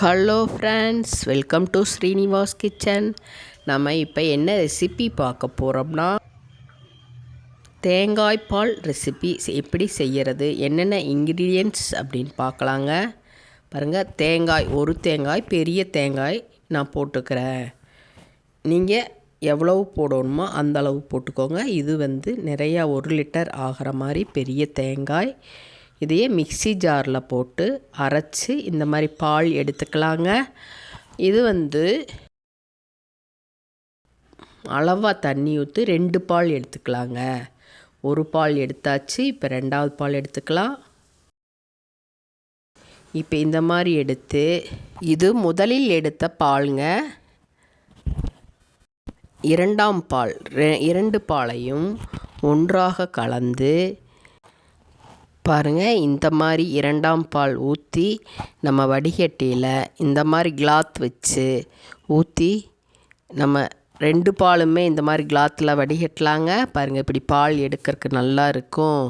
Hello friends welcome to Srinivas kitchen நம்ம இப்போ என்ன ரெசிபி பார்க்க போகிறோம்னா தேங்காய் பால் ரெசிபி எப்படி செய்கிறது என்னென்ன இன்க்ரீடியன்ட்ஸ் அப்படின்னு பார்க்கலாங்க. பாருங்கள் தேங்காய் ஒரு தேங்காய் பெரிய தேங்காய் நான் போட்டுக்கிறேன். நீங்கள் எவ்வளவு போடணுமோ அந்த அளவு போட்டுக்கோங்க. இது வந்து நிறையா ஒரு லிட்டர் ஆகிற மாதிரி பெரிய தேங்காய். இதையே மிக்சி ஜாரில் போட்டு அரைச்சி இந்த மாதிரி பால் எடுத்துக்கலாங்க. இது வந்து அளவாக தண்ணி ஊற்றி ரெண்டு பால் எடுத்துக்கலாங்க. ஒரு பால் எடுத்தாச்சு இப்போ ரெண்டாவது பால் எடுத்துக்கலாம். இப்போ இந்த மாதிரி எடுத்து இது முதலில் எடுத்த பாலுங்க. இரண்டாம் பால் இரண்டு பாலையும் ஒன்றாக கலந்து பாருங்கள் இந்த மாதிரி இரண்டாம் பால் ஊற்றி நம்ம வடிகட்டியில் இந்த மாதிரி கிளாத் வச்சு ஊற்றி நம்ம ரெண்டு பாலுமே இந்த மாதிரி கிளாத்தில் வடிகட்டலாங்க. பாருங்கள் இப்படி பால் எடுக்கிறதுக்கு நல்லா இருக்கும்.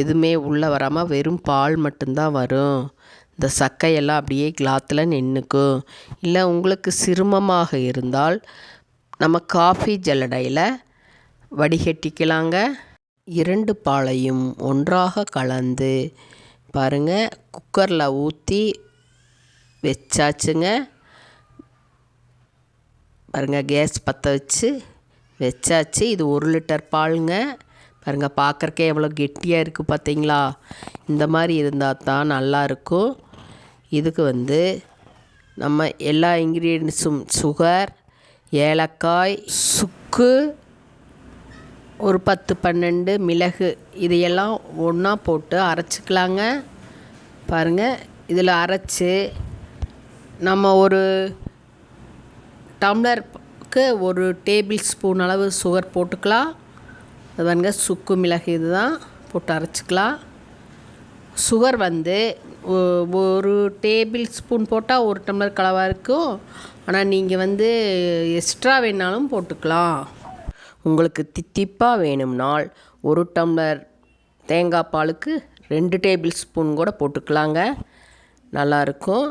எதுவுமே உள்ளே வராமல் வெறும் பால் மட்டும்தான் வரும். இந்த சக்கையெல்லாம் அப்படியே கிளாத்தில் நின்றுக்கும் இல்லை உங்களுக்கு சிரமமாக இருந்தால் நம்ம காஃபி ஜல்லடையில் வடிகட்டிக்கலாங்க. இரண்டு பாலையும் ஒன்றாக கலந்து பாருங்கள் குக்கரில் ஊற்றி வச்சாச்சுங்க. பாருங்கள் கேஸ் பற்ற வச்சு வச்சாச்சு. இது ஒரு லிட்டர் பாலுங்க. பாருங்கள் பார்க்குறக்கே எவ்வளோ கெட்டியாக இருக்குது பார்த்தீங்களா இந்த மாதிரி இருந்தால் தான் நல்லாயிருக்கும் இதுக்கு வந்து நம்ம எல்லா இன்க்ரீடியன்ஸும் சுகர் ஏலக்காய் சுக்கு ஒரு பத்து பன்னெண்டு மிளகு இதையெல்லாம் ஒன்றா போட்டு அரைச்சிக்கலாங்க. பாருங்கள் இதில் அரைச்சி நம்ம ஒரு டம்ளருக்கு ஒரு டேபிள் ஸ்பூன் அளவு சுகர் போட்டுக்கலாம். அது பாருங்க சுக்கு மிளகு இதுதான் போட்டு அரைச்சிக்கலாம். சுகர் வந்து ஒரு டேபிள் ஸ்பூன் போட்டால் ஒரு டம்ளர் கலவாக இருக்கும். ஆனால் நீங்கள் வந்து எக்ஸ்ட்ரா வேணாலும் போட்டுக்கலாம். உங்களுக்கு தித்திப்பாக வேணும்னால் ஒரு டம்ளர் தேங்காய் பாலுக்கு ரெண்டு டேபிள் ஸ்பூன் கூட போட்டுக்கலாங்க. நல்லாயிருக்கும்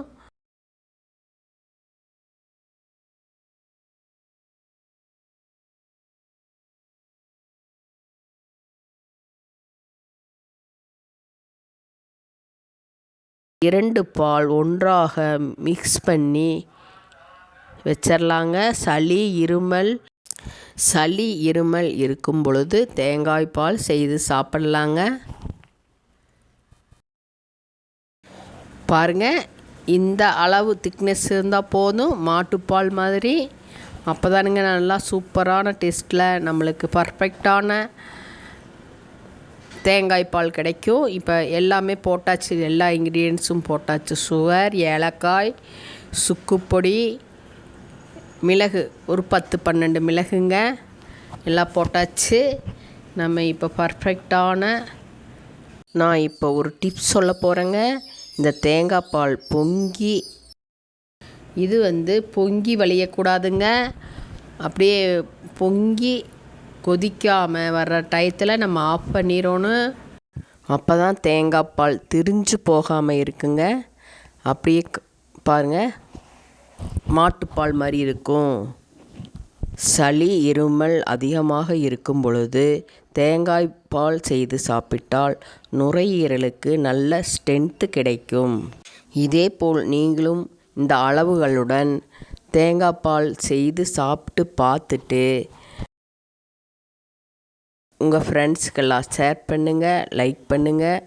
இரண்டு பால் ஒன்றாக மிக்ஸ் பண்ணி வச்சிடலாங்க சளி இருமல் சளி இருமல் இருக்கும் பொழுது தேங்காய் பால் செய்து சாப்பிட்லாங்க. பாருங்கள் இந்த அளவு திக்னஸ் இருந்தால் போதும் மாட்டுப்பால் மாதிரி. அப்போ தானுங்க நல்லா சூப்பரான டேஸ்ட்டில் நம்மளுக்கு பர்ஃபெக்டான தேங்காய் பால் கிடைக்கும். இப்போ எல்லாமே போட்டாச்சு எல்லா இன்க்ரீடியன்ஸும் போட்டாச்சு. சுகர் ஏலக்காய் சுக்குப்பொடி மிளகு ஒரு பத்து பன்னெண்டு மிளகுங்க. எல்லாம் போட்டாச்சு. நம்ம இப்போ பர்ஃபெக்டான நான் இப்போ ஒரு டிப்ஸ் சொல்ல போகிறேங்க இந்த தேங்காய் பால் பொங்கி இது வந்து பொங்கி வழியக்கூடாதுங்க. அப்படியே பொங்கி கொதிக்காமல் வர்ற டயத்தில் நம்ம ஆஃப் பண்ணிடணும். அப்போ தான் தேங்காய் பால் திரிஞ்சு போகாமல் இருக்குங்க. அப்படியே பாருங்கள் மாட்டுப்பால் மாதிரி இருக்கும். சளி இருமல் அதிகமாக இருக்கும் பொழுது தேங்காய் பால் செய்து சாப்பிட்டால் நுரையீரலுக்கு நல்ல ஸ்ட்ரென்த்து கிடைக்கும். இதேபோல் நீங்களும் இந்த அளவுகளுடன் தேங்காய் பால் செய்து சாப்பிட்டு பார்த்துட்டு உங்கள் ஃப்ரெண்ட்ஸுக்கெல்லாம் ஷேர் பண்ணுங்கள் லைக் பண்ணுங்கள்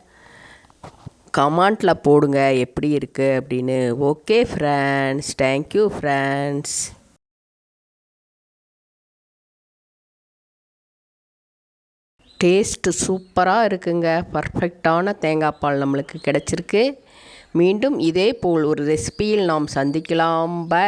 கமெண்ட்டில் போடுங்க எப்படி இருக்குது அப்படின்னு. Okay friends thank you friends taste சூப்பராக இருக்குங்க. பர்ஃபெக்டான தேங்காய் பால் நம்மளுக்கு கிடச்சிருக்கு. மீண்டும் இதே போல் ஒரு ரெசிபியில் நாம் சந்திக்கலாம். பை